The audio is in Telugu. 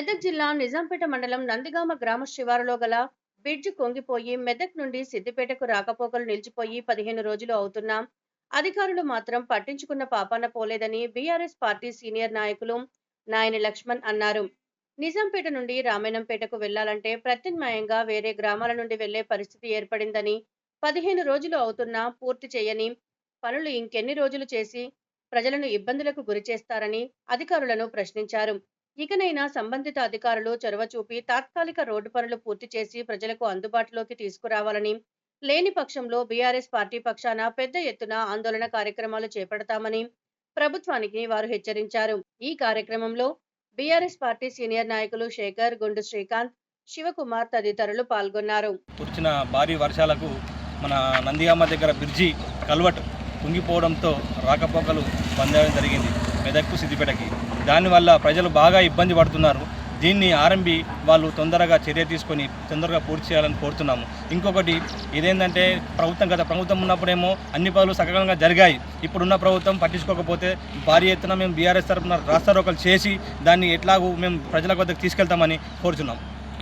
మెదక్ జిల్లా నిజాంపేట మండలం నందిగామ గ్రామ శివారులో గల బ్రిడ్జ్ కొంగిపోయి మెదక్ నుండి సిద్దిపేటకు రాకపోకలు నిలిచిపోయి పదిహేను రోజులు అవుతున్నా అధికారులు మాత్రం పట్టించుకున్న పాపాన పోలేదని బీఆర్ఎస్ పార్టీ సీనియర్ నాయకులు నాయని లక్ష్మణ్ అన్నారు. నిజాంపేట నుండి రామాయణంపేటకు వెళ్ళాలంటే ప్రత్యామ్నాయంగా వేరే గ్రామాల నుండి వెళ్ళే పరిస్థితి ఏర్పడిందని పదిహేను రోజులు అవుతున్నా పూర్తి చేయని పనులు ఇంకెన్ని రోజులు చేసి ప్రజలను ఇబ్బందులకు గురి చేస్తారని అధికారులను ప్రశ్నించారు. ఇకనైనా సంబంధిత అధికారులు చొరవ చూపి తాత్కాలిక రోడ్డు పనులు పూర్తి చేసి ప్రజలకు అందుబాటులోకి తీసుకురావాలని లేని పక్షంలో బీఆర్ఎస్ పార్టీ పక్షాన పెద్ద ఎత్తున ఆందోళన కార్యక్రమాలు చేపడతామని ప్రభుత్వానికి వారు హెచ్చరించారు. ఈ కార్యక్రమంలో బీఆర్ఎస్ పార్టీ సీనియర్ నాయకులు శేఖర్ గుండు శ్రీకాంత్ శివకుమార్ తదితరులు పాల్గొన్నారు. కురిచిన భారీ వర్షాలకు మన నందిగామ దగ్గర బ్రిడ్జి కల్వట్ కుంగిపోవడంతో రాకపోకలు బంద్ జరిగింది. మెదక్కు సిద్దిపేటకి. దానివల్ల ప్రజలు బాగా ఇబ్బంది పడుతున్నారు. దీన్ని ఆరంభి వాళ్ళు తొందరగా చర్య తీసుకొని తొందరగా పూర్తి చేయాలని కోరుతున్నాము. ఇంకొకటి ఇదేంటంటే ప్రభుత్వం గత ప్రభుత్వం ఉన్నప్పుడేమో అన్ని పనులు సకాలంగా జరిగాయి. ఇప్పుడున్న ప్రభుత్వం పట్టించుకోకపోతే భారీ ఎత్తున మేము బీఆర్ఎస్ తరఫున రాస్తారోకలు చేసి దాన్ని ఎట్లాగూ మేము ప్రజల వద్దకు తీసుకెళ్తామని కోరుతున్నాము